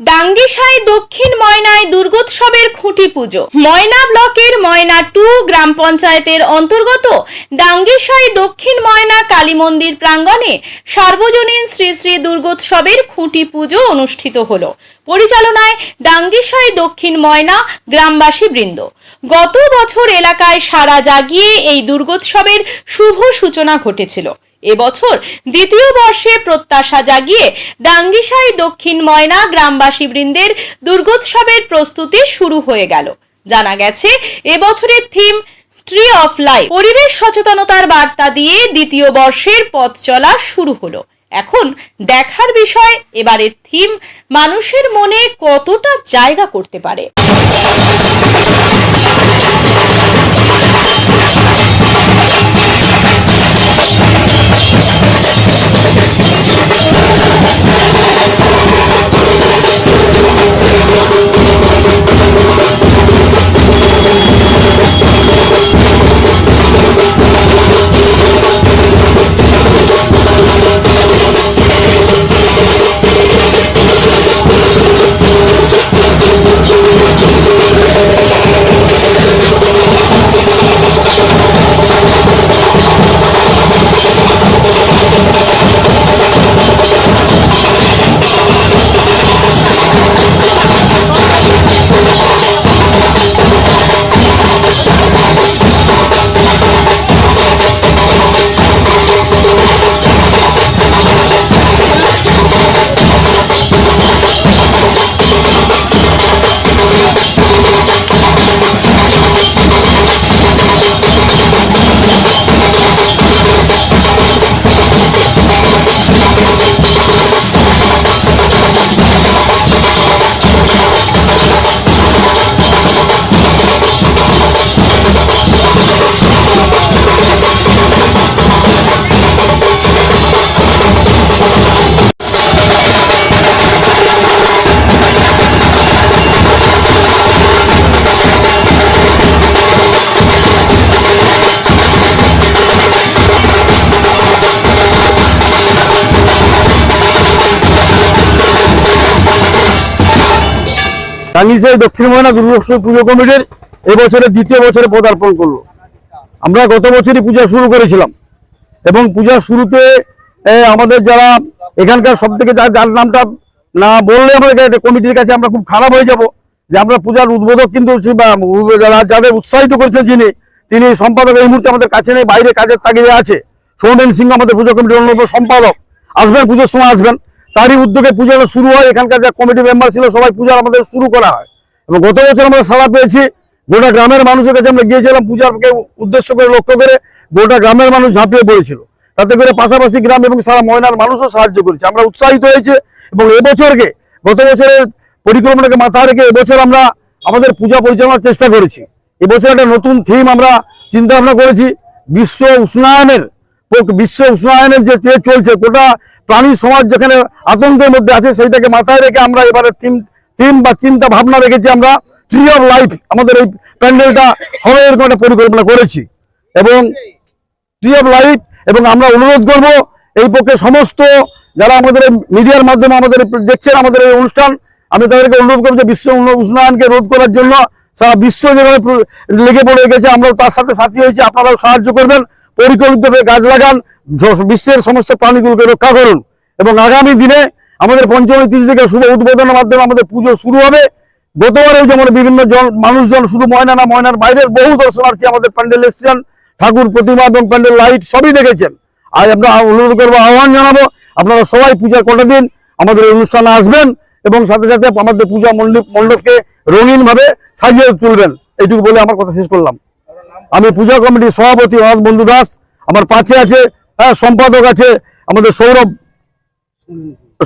ডাঙ্গিসাই দক্ষিণ ময়নায় দুর্গোৎসবের খুঁটি পুজো। ময়না ব্লকের ময়না টু গ্রাম পঞ্চায়েতের অন্তর্গত ডাঙ্গিসাই দক্ষিণ ময়না কালী মন্দির প্রাঙ্গণে সার্বজনীন শ্রী শ্রী দুর্গোৎসবের খুঁটি পুজো অনুষ্ঠিত হলো। পরিচালনায় ডাঙ্গিসাই দক্ষিণ ময়না গ্রামবাসী বৃন্দ। গত বছর এলাকায় সারা জাগিয়ে এই দুর্গোৎসবের শুভ সূচনা ঘটেছিল। এবছর দ্বিতীয় বর্ষে প্রত্যাশা জাগিয়ে ডাঙ্গিসাই দক্ষিণ ময়না গ্রামবাসী বৃন্দের দুর্গোৎসবের প্রস্তুতি শুরু হয়ে গেল। জানা গেছে এবছরের থিম ট্রি অফ লাইফ। পরিবেশ সচেতনতার বার্তা দিয়ে দ্বিতীয় বর্ষের পথ চলা শুরু হলো। এখন দেখার বিষয় এবারের থিম মানুষের মনে কতটা জায়গা করতে পারে? টাঙ্গিসাই দক্ষিণ ময়না দুর্গোৎসব পুজো কমিটির এবছরের দ্বিতীয় বছরে পদার্পণ করল। আমরা গত বছরই পূজা শুরু করেছিলাম এবং পূজা শুরুতে আমাদের যারা এখানকার সব থেকে যার যার নামটা না বললে আমাদের কমিটির কাছে আমরা খুব খারাপ হয়ে যাব যে আমরা পূজার উদ্বোধক কিন্তু সে যারা যাদের উৎসাহিত করেছেন যিনি, তিনি সম্পাদক এই মুহূর্তে আমাদের কাছে নেই, বাইরে কাজের তাগিদে আছে। সৌমেন সিংহ আমাদের পুজো কমিটির অন্যতম সম্পাদক। আসবেন, পুজোর সময় আসবেন। তারই উদ্যোগে পুজোটা শুরু হয়। এখানকার যা কমিটি মেম্বার ছিল, সবাই পূজা আমাদের শুরু করা হয়। এবং গত বছর আমরা সাড়া পেয়েছি। গোটা গ্রামের মানুষের কাছে আমরা গিয়েছিলাম পূজাকে উদ্দেশ্য করে, লক্ষ্য করে গোটা গ্রামের মানুষ ঝাঁপিয়ে পড়েছিল। তাতে করে পাশাপাশি গ্রাম এবং সারা ময়নার মানুষও সাহায্য করেছে। আমরা উৎসাহিত হয়েছে এবং এবছরকে, গত বছরের পরিকল্পনাকে মাথায় রেখে এবছর আমরা আমাদের পূজা পরিচালনার চেষ্টা করেছি। এবছর একটা নতুন থিম আমরা চিন্তা ভাবনা করেছি। বিশ্ব উষ্ণায়নের বিশ্ব উষ্ণায়নের যে চলছে, গোটা প্রাণী সমাজ যেখানে আতঙ্কের মধ্যে আছে, সেইটাকে মাথায় রেখে আমরা এবারে থিম থিম বা চিন্তা ভাবনা রেখেছি আমরা ট্রি অফ লাইফ আমাদের এই প্যান্ডেলটা হবে এরকম একটা পরিকল্পনা করেছি। এবং ট্রি অফ লাইফ, এবং আমরা অনুরোধ করব এই পক্ষে সমস্ত যারা আমাদের মিডিয়ার মাধ্যমে আমাদের দেখছেন, আমাদের এই অনুষ্ঠান, আমি তাদেরকে অনুরোধ করব যে বিশ্ব উষ্ণায়নকে রোধ করার জন্য সারা বিশ্ব যেভাবে লেগে পড়ে গেছে, আমরাও তার সাথে সাথী হয়েছি, আপনারাও সাহায্য করবেন। পরিকল্পিতভাবে গাছ লাগান বিশ্বের সমস্ত প্রাণীগুলোকে রক্ষা করুন। এবং আগামী দিনে আমাদের পঞ্চমী তিথি থেকে শুভ উদ্বোধনের মাধ্যমে আমাদের পুজো শুরু হবে। গতবারেও যেমন বিভিন্ন জন মানুষজন শুধু ময়না না, ময়নার বাইরের বহু দর্শনার্থী আমাদের প্যান্ডেল এসেছেন। ঠাকুর প্রতিমা এবং প্যান্ডেল লাইট সবই দেখেছেন। আজ আমরা অনুরোধ করব, আহ্বান জানাব, আপনারা সবাই পূজা কটা দিন আমাদের অনুষ্ঠানে আসবেন এবং সাথে সাথে আমাদের পূজা মণ্ডপ মণ্ডপকে রঙিন ভাবে সাজিয়ে তুলবেন। এইটুকু বলে আমার কথা শেষ করলাম। আমি পূজা কমিটির সভাপতি অনাথ বন্ধু দাস, আমার পাশে আছে হ্যাঁ সম্পাদক আছে আমাদের সৌরভ,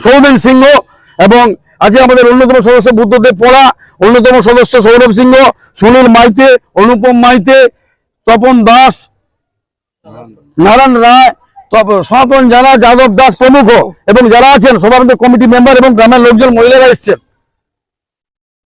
সৌমেন সিংহ এবং আজকে আমাদের অন্যতম সদস্য বুদ্ধদেব পড়া, অন্যতম সদস্য সৌরভ সিংহ, সুনীল মাইতে, অনুপম মাইতে, তপন দাস, নারায়ণ রায় সনাতন জানা যাদব দাস প্রমুখ এবং যারা আছেন আমাদের কমিটি মেম্বার এবং গ্রামের লোকজন, মহিলারা এসছেন।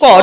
কর